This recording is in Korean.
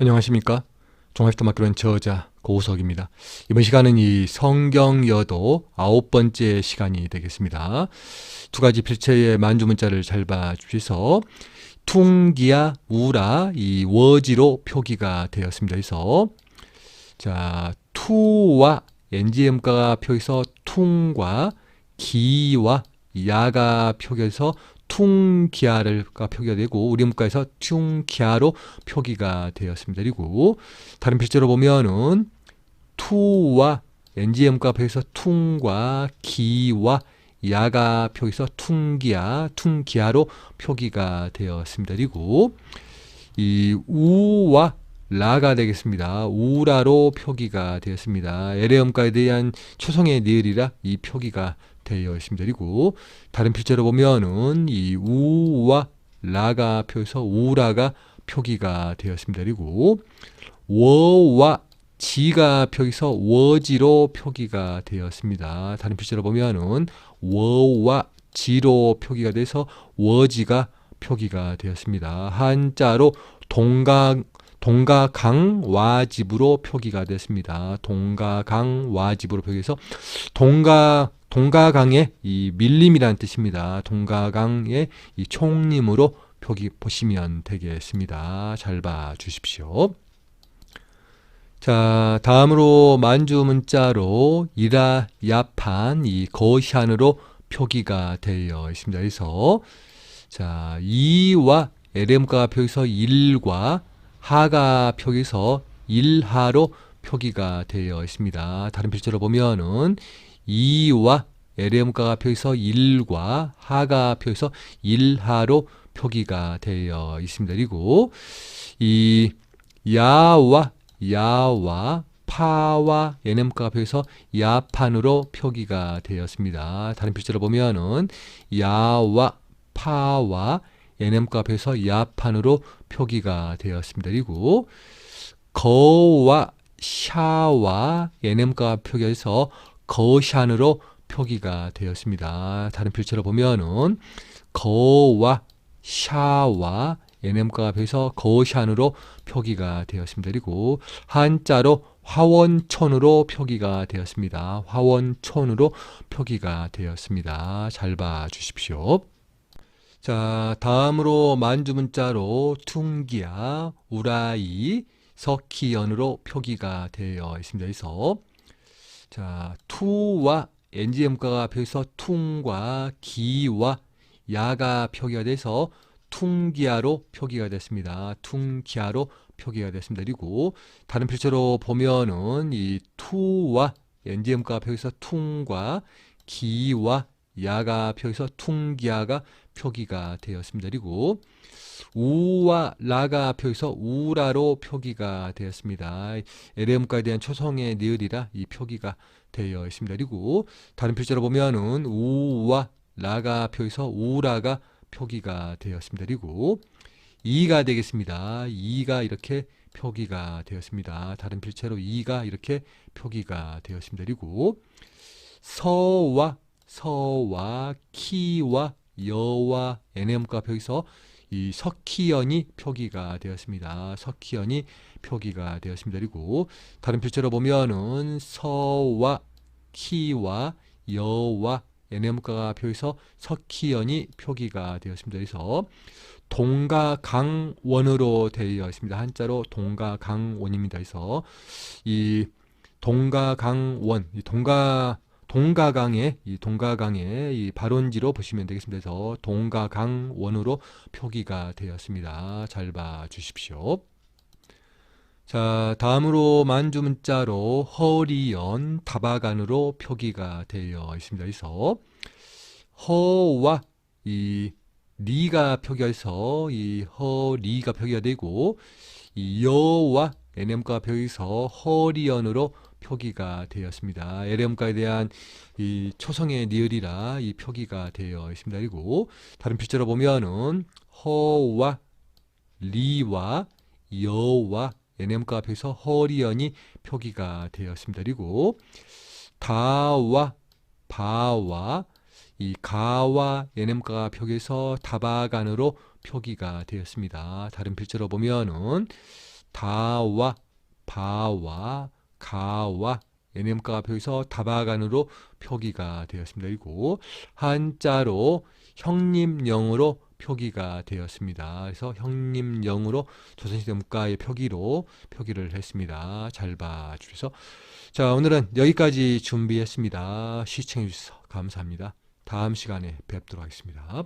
안녕하십니까? 종합시대학교 저자 고우석입니다. 이번 시간은 이 성경여도 아홉 번째 시간이 되겠습니다. 두 가지 필체의 만주 문자를 잘 봐주셔서 퉁기야 우라 이 워지로 표기가 되었습니다. 그래서 자 투와 NGM가가 표기해서 퉁과 기와 야가 표기해서 퉁기아가 표기가 되고 우리 문과에서 퉁기아로 표기가 되었습니다. 그리고 다른 필자로 보면은 투와 NGM가 표기해서 퉁과 기와 야가 표기해서 퉁기아, 퉁기아로 표기가 되었습니다. 그리고 이 우와 라가 되겠습니다. 우라로 표기가 되었습니다. LA음가에 대한 초성의 니을이라 이 표기가 되어 있습니다. 그리고 다른 필자로 보면은 이 우와 라가 표해서 우라가 표기가 되었습니다. 그리고 워와 지가 표기서 워지로 표기가 되었습니다. 다른 필자로 보면은 워와 지로 표기가 돼서 워지가 표기가 되었습니다. 한자로 동강 동가강와집으로 표기가 됐습니다. 동가강와집으로 표기해서 동가 동가강의 이 밀림이라는 뜻입니다. 동가강의 이 총림으로 표기 보시면 되겠습니다. 잘 봐 주십시오. 자, 다음으로 만주 문자로 이라 야판 이 거시안으로 표기가 되어 있습니다. 그래서 자, 이와 LM가 표기서 일과 하가 표기서 일하로 표기가 되어 있습니다. 다른 필자로 보면은 이와 LM가가 표기서 일과 하가 표기서 일하로 표기가 되어 있습니다. 그리고 이 야와 야와 파와 NM가가 표기서 야판으로 표기가 되었습니다. 다른 필자로 보면은 야와 파와 NM가 앞에서 야판으로 표기가 되었습니다. 그리고 거와 샤와 NM가 표기해서 거샨으로 표기가 되었습니다. 다른 필체로 보면은 거와 샤와 NM가 앞에서 거샨으로 표기가 되었습니다. 그리고 한자로 화원촌으로 표기가 되었습니다. 화원촌으로 표기가 되었습니다. 잘 봐 주십시오. 자, 다음으로 만주 문자로 퉁기야, 우라이, 석희연으로 표기가 되어 있습니다. 그래서 자, 투와 NGM가가 표기해서 퉁과 기와 야가 표기가 돼서 퉁기야로 표기가 됐습니다. 퉁기야로 표기가 됐습니다. 그리고 다른 필자로 보면은 이 투와 NGM가가 표기해서 퉁과 기와 야가 표기해서 퉁기야가 표기가 되었습니다. 그리고 우와 라가 표기서 우라로 표기가 되었습니다. LM가에 대한 초성의 니을이라 이 표기가 되어 있습니다. 그리고 다른 필자로 보면은 우와 라가 표기서 우라가 표기가 되었습니다. 그리고 이가 되겠습니다. 이가 이렇게 표기가 되었습니다. 다른 필체로 이가 이렇게 표기가 되었습니다. 그리고 서와 서와 키와 여와 NM가 표기서 이 석희연이 표기가 되었습니다. 석희연이 표기가 되었습니다. 그리고 다른 필체로 보면은 서와 키와 여와 NM가가 표기서 석희연이 표기가 되었습니다. 그래서 동가강원으로 되어 있습니다. 한자로 동가강원입니다. 그래서 이 동가강원, 이 동가 동가강의 이 동가강의 이 발원지로 보시면 되겠습니다. 그래서 동가강원으로 표기가 되었습니다. 잘 봐 주십시오. 자, 다음으로 만주 문자로 허리연 다바간으로 표기가 되어 있습니다. 그래서 허와 이 리가 표기해서 이 허리가 표기가 되고 이 여와 NM가 표기해서 허리연으로 표기가 되었습니다. LM가에 대한 이 초성의 니을이라 이 표기가 되어 있습니다. 그리고 다른 필자로 보면은 허와 리와 여와 NM가 앞에서 허리연이 표기가 되었습니다. 그리고 다와 바와 이 가와 NM가가 표기해서 다바간으로 표기가 되었습니다. 다른 필자로 보면은 다와 바와 가와 NM가가 표기서 다바간으로 표기가 되었습니다. 그리고 한자로 형님령으로 표기가 되었습니다. 그래서 형님령으로 조선시대 문가의 표기로 표기를 했습니다. 잘 봐주셔서 자 오늘은 여기까지 준비했습니다. 시청해 주셔서 감사합니다. 다음 시간에 뵙도록 하겠습니다.